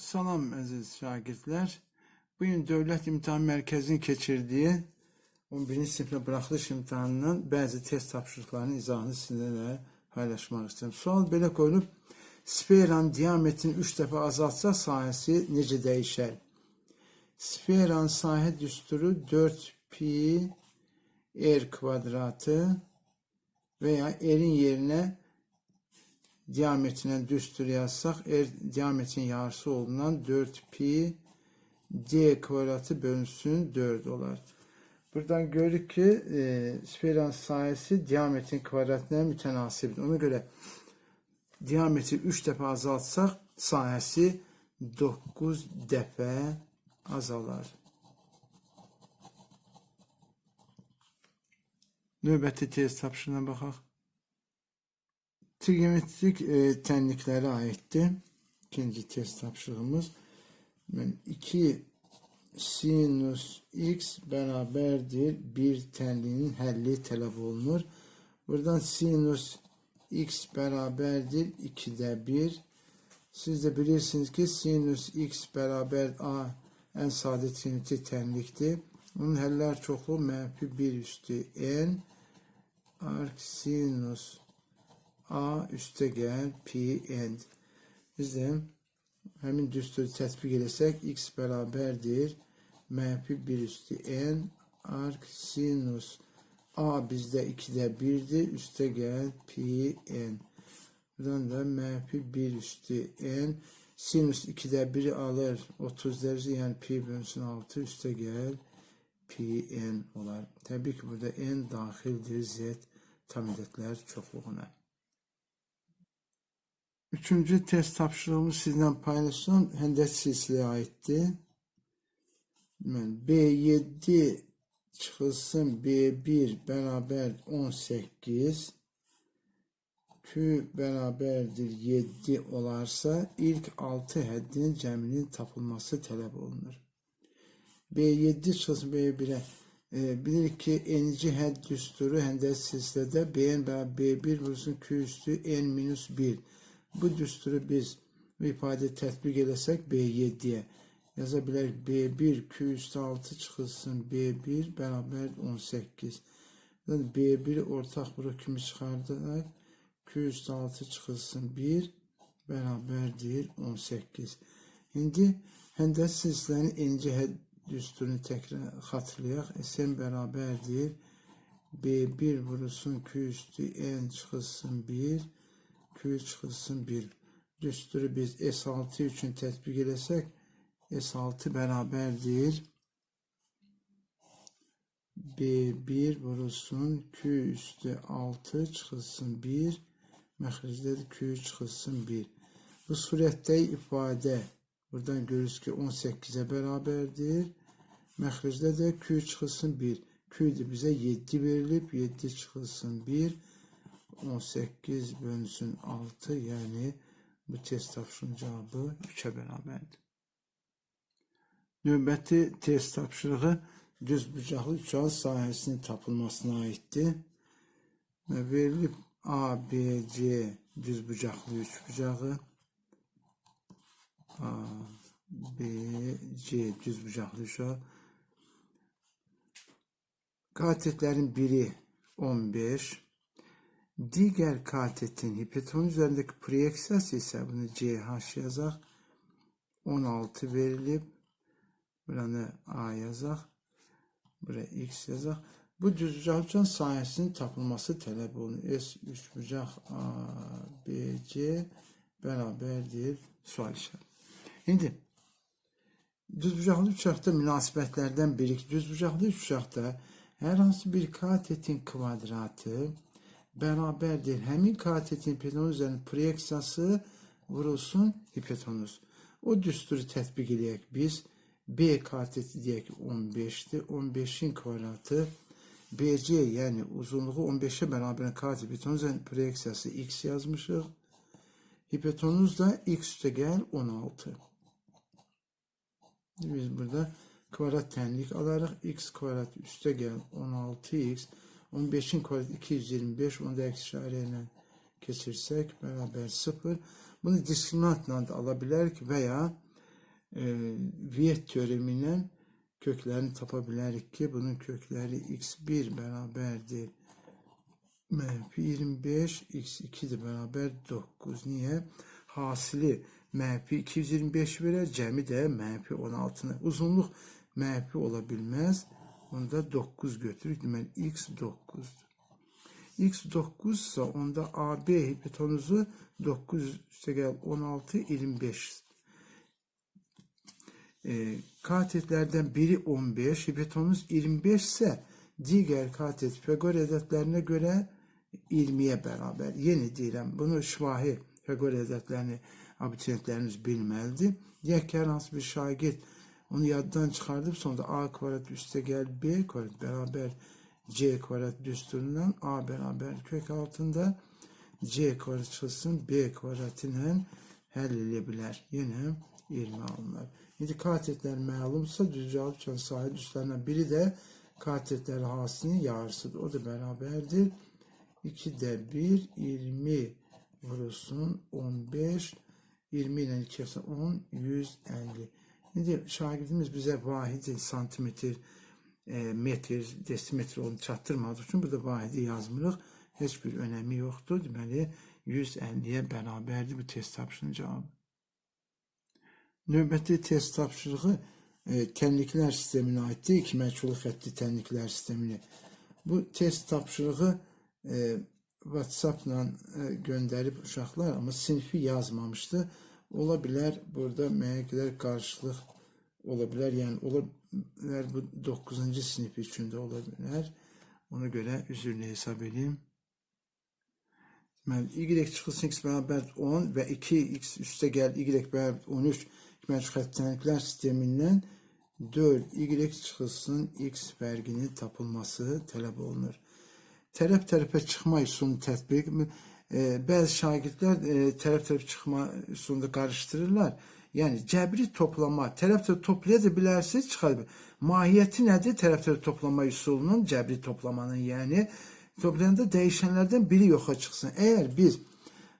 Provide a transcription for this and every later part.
Salam əziz şagirdlər. Bu gün Dövlət İmtahan Mərkəzinin keçirdiyi 11-ci siniflə buraxılış imtahanının bəzi test tapşırıqlarının izahını sizinlə paylaşmaq istəyirəm. Sual belə qoyulub: Sferanın diametrini 3 dəfə azaltsa sahəsi necə dəyişər? Sferanın sahə düsturu 4 pi r kvadratı veya r'in yerine diametrine düstur yazsak r diametrin yarısı olduğundan 4 pi d kvadratı bölünsün 4 olar. Buradan görürük ki e, sferan sayesi diametrin kvadratına mütenasibdir. Ona göre diametri 3 defa azaltsak sayesi 9 defa azalar. Növbəti test tapşırığına baxaq. Trigonometrik e, tənliklərə aiddir. İkinci test tapşırığımız. Ben 2 sinüs x bərabərdir 1 tənliyin həlli tələb olunur. Buradan sinüs x bərabərdir 2-də 1. Siz de bilirsiniz ki sinüs x bərabər a ən sadə triniti tənlikdir. Onun həllər çoxluğu mənfi 1 üstü n arc sinüs a üstə gəl pi n. Biz də həmin düsturu tətbiq etsək x bərabərdir mənfi 1 üstü n arc sinüs a bizdə 2-də 1-dir üstə gəl pi n. Buradan da mənfi 1 üstü n sinüs 2'də 1'i alır 30 derece yani pi bölünsün 6 üste gel pi n olar. Tabii ki burada n dahildir z tam ədədlər çoxluğuna. Üçüncü test tapşırığımı sizden paylaşılan Hendek silsiləyə aiddir. Mən B7 çıxılsın B1 bərabər 18 Q bərabərdir 7 olarsa ilk 6 həddinin cəminin tapılması tələb olunur. B7 çıxılsın B1-ə e, bilirik ki n'ci hədd düsturu həndə silsilədə Bn bərabər B1 vursun Q üstü n minus 1 bu düsturu biz bu ifadə tətbiq eləsək B7-yə yaza bilərik B1 Q üstü 6 çıxılsın B1 bərabər 18. Yəni B1 ortaq bura kimi çıxardıq. Q üstü 6 çıxılsın 1 bərabərdir 18. İndi həndəs silsilənin inci hədd düsturunu təkrar xatırlayaq. Sn bərabərdir B1 vurulsun Q üstü n çıxılsın 1 Q çıxılsın 1. Düsturu biz S6 üçün tətbiq eləsək, S6 bərabərdir B1 vurulsun Q üstü 6 çıxılsın 1 məxrəcdə də Q çıxılsın 1. Bu surətdə ifadə buradan görürüz ki 18'e bərabərdir. Məxrəcdə də Q çıxılsın 1. Q də bizə 7 verilib, 7 çıxılsın 1. 18 bölünsün 6 yani bu test tapşırığının cevabı 3'e bərabərdir. Növbəti test tapşırığı düz bucaqlı üçal sahəsinin tapılmasına aiddir. Verilib A, B, C düz bucaqlı üç bucağı A, B, C düz bucaqlı üçal Katetlerin biri 15 Diğer katetin hipotenüs üzerindeki proyeksiyası ise bunu CH yazaq. 16 verilib. Buranı A yazaq. Buraya X yazaq. Bu düzbucaqlıcan sahəsinin tapılması tələb olunur. S üçbucaq A, B, C bərabərdir sual işarəti. İndi düzbucaqlı üçbucaqda münasibətlərdən biri düzbucaqlı üçbucaqda hər hansı bir katetin kvadratı beraberdir. Həmin katetin hipotenuz üzərində proyeksiyası vurulsun hipotenuz. O düsturu tətbiq eləyək biz. B kateti deyək ki 15'dir. 15'in kvadratı BC yani uzunluğu 15'e bərabər katet hipotenuz üzərində proyeksiyası x yazmışıq. Hipotenuz da x üstə gəl 16. Biz burada kvadrat tənlik alarıq. x kvadrat üstə gəl 16x 15'in kvadratı 225. Onu da geçirsek beraber 0. Bunu diskriminantla da alabilirik veya e, Viet teoremiyle köklerini tapabilirik ki bunun kökleri x1 beraberdir. Menfi 25 x2 de beraber 9. Niye? Hasili menfi 225 verir. Cemi de menfi 16'ını. Uzunluk menfi olabilmez. Onda 9 götürür. Demek x 9'dur. x 9 ise onda AB hipotenuzu 9 üste gel 16 25 e, katetlerden biri 15, hipotenüs 25 ise diğer katet edetlerine göre 20'ye beraber. Yeni diyelim bunu şvahi Figor edetlerini abituriyentlerimiz bilmelidir. Herhangi bir şagird onu yaddan çıkardıp sonra A kvadrat üste gel B kvadrat beraber C kvadrat düsturundan A beraber kök altında C kvadrat çıksın B kvadratının həlləyə Yine 20 alınır. İndi katetler məlumsa düz cavab üçün sahib üstlerinden biri de katetler hasının yarısıdır. O da beraberdir. 2 de 1 20 vurulsun 15 20 ile 2 yapsa 10 150. Şimdi şagirdimiz bize vahidi santimetre e, metr, desimetre onu çatdırmadığı için burada vahidi yazmırıq. Heç bir önemi yoktur. Deməli 150'ye bərabərdir bu test tapşırığının cavabı. Növbəti test tapşırığı e, tənliklər sisteminə aiddir. İki məchul xəttli tənliklər sistemini. Bu test tapşırığı e, WhatsApp-la e, göndərib uşaqlar, amma sinfi yazmamışdı. Ola bilər burada müəyyən qədər qarşılıq ola bilər. Yəni ola bilər bu 9-cu sinif üçün də ola bilər. Ona görə üzrlü hesab edeyim. Y çıxılsın x bərabər 10 və 2x üstə gəl y bərabər 13 deməli xəttənliklər sistemindən 4y çıxılsın x fərqinin tapılması tələb olunur. Tərəf-tərəfə çıxma üsulunu tətbiq e, bəzi şagirdlər e, tərəf-tərəf çıxma üsulunda qarışdırırlar. Yəni cəbri toplama, tərəf-tərəf toplaya da bilərsiniz, çıxar. Mahiyyəti nədir tərəf-tərəf toplama üsulunun, cəbri toplamanın, yəni toplayanda dəyişənlərdən biri yoxa çıxsın. Əgər biz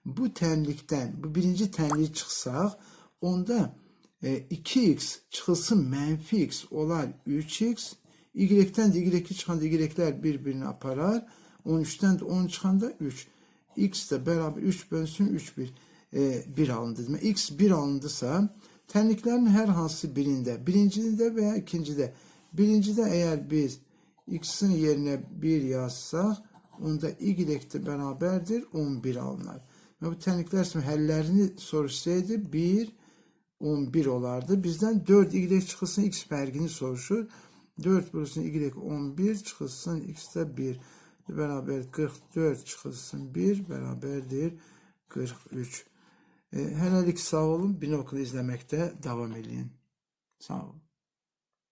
bu tənlikdən, bu birinci tənliyi çıxsaq, onda e, 2x çıxılsın mənfi x olar 3x, y-dən də y çıxanda y-lər bir-birini aparar, 13-dən də 10 çıxanda 3. x də bərabər 3 bölünsün 3 1. E, 1 alındı. Demək, x 1 alındısa, tənliklərin hər hansı birində, birincində və ya ikincidə, birincidə əgər biz x'in yerine 1 yazsaq, onda y de beraberdir 11 alınır. Ve bu tenlikler hellerini soruşsaydı 1 11 olardı. Bizden 4 y çıkılsın x vergini soruşur. 4 burasını y 11 çıkılsın x de 1 beraber 44 çıkılsın 1 beraberdir 43. E, helalik sağ olun. Binokul izlemekte devam edin. Sağ olun.